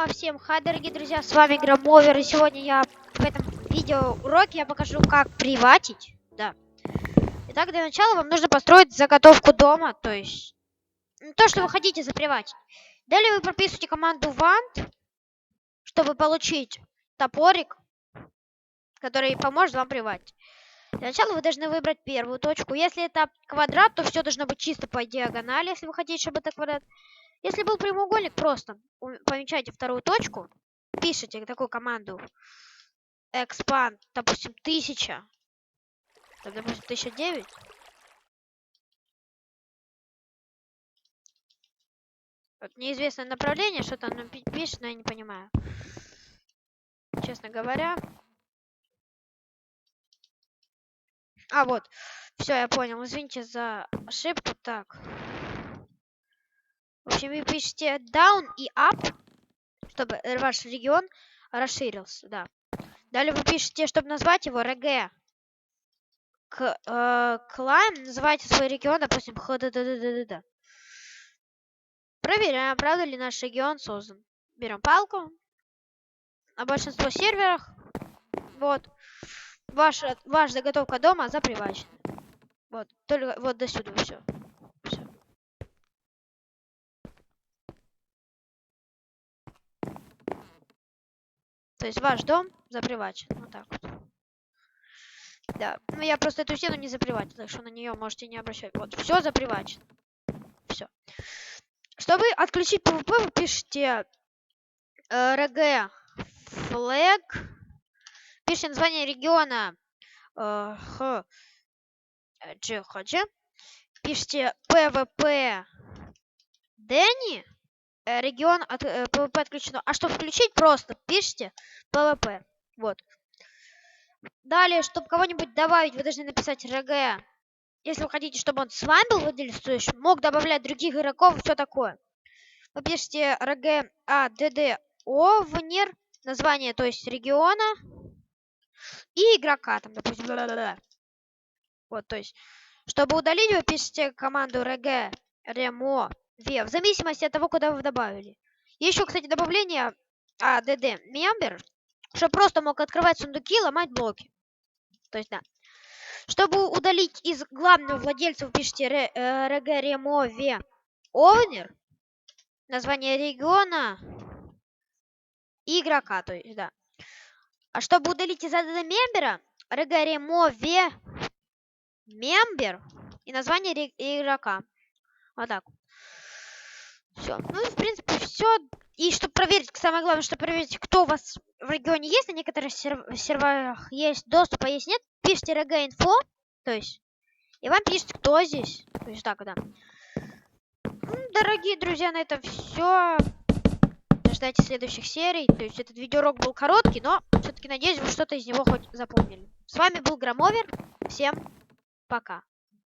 А всем хай, дорогие друзья, с вами Громовер, и сегодня я в этом видео уроке я покажу, как приватить, да. Итак, для начала вам нужно построить заготовку дома, то есть ну, то, что вы хотите заприватить. Далее вы прописываете команду want, чтобы получить топорик, который поможет вам приватить. Для начала вы должны выбрать первую точку. Если это квадрат, то все должно быть чисто по диагонали, если вы хотите, чтобы это квадрат. Если был прямоугольник, просто помечайте вторую точку, пишите такую команду expand, допустим, 1000, там, допустим, 1009. Вот неизвестное направление, что-то оно пишет, но я не понимаю. Честно говоря. А, вот. Все, я понял. Извините за ошибку. Так. Общем, вы пишете down и up, чтобы ваш регион расширился, да. Далее вы пишете, чтобы назвать его rg. К, э, climb, называйте свой регион, допустим, хддддд. Проверяем, правда ли наш регион создан. Берем палку. На большинство серверах, вот, ваша, ваша заготовка дома запривачена. Вот, только вот до сюда все. То есть ваш дом запривачен. Вот так вот. Да. Ну я просто эту стену не заприватил, так что на нее можете не обращать. Вот, все запривачено. Все. Чтобы отключить PvP, вы пишете rg flag. Пишите название региона э. Пишите pvp Дэнни Э, регион от э, PvP отключено. А чтобы включить, просто пишите PvP. Вот. Далее, чтобы кого-нибудь добавить, вы должны написать РГ. Если вы хотите, чтобы он с вами был выделяющим, мог добавлять других игроков и все такое. Вы пишете РГ АДДО внер, название, то есть региона и игрока, там, допустим, да -да -да. Вот, то есть, чтобы удалить, вы пишете команду РГ РЕМО 2, в зависимости от того, куда вы добавили. Еще, кстати, добавление ADD member, чтобы просто мог открывать сундуки и ломать блоки. То есть, да. Чтобы удалить из главного владельца, вы пишите rg remove owner, название региона и игрока, то есть, да. А чтобы удалить из ADD мембера, rg remove member и название игрока. Вот так. Все. Ну, в принципе, все. И чтобы проверить, самое главное, чтобы проверить, кто у вас в регионе есть, на некоторых серверах есть доступ, а есть нет, пишите rg info, то есть, и вам пишет, кто здесь. То есть так, да. Ну, дорогие друзья, на этом все. Ждайте следующих серий. То есть этот видеоурок был короткий, но все-таки надеюсь, вы что-то из него хоть запомнили. С вами был Громовер. Всем пока.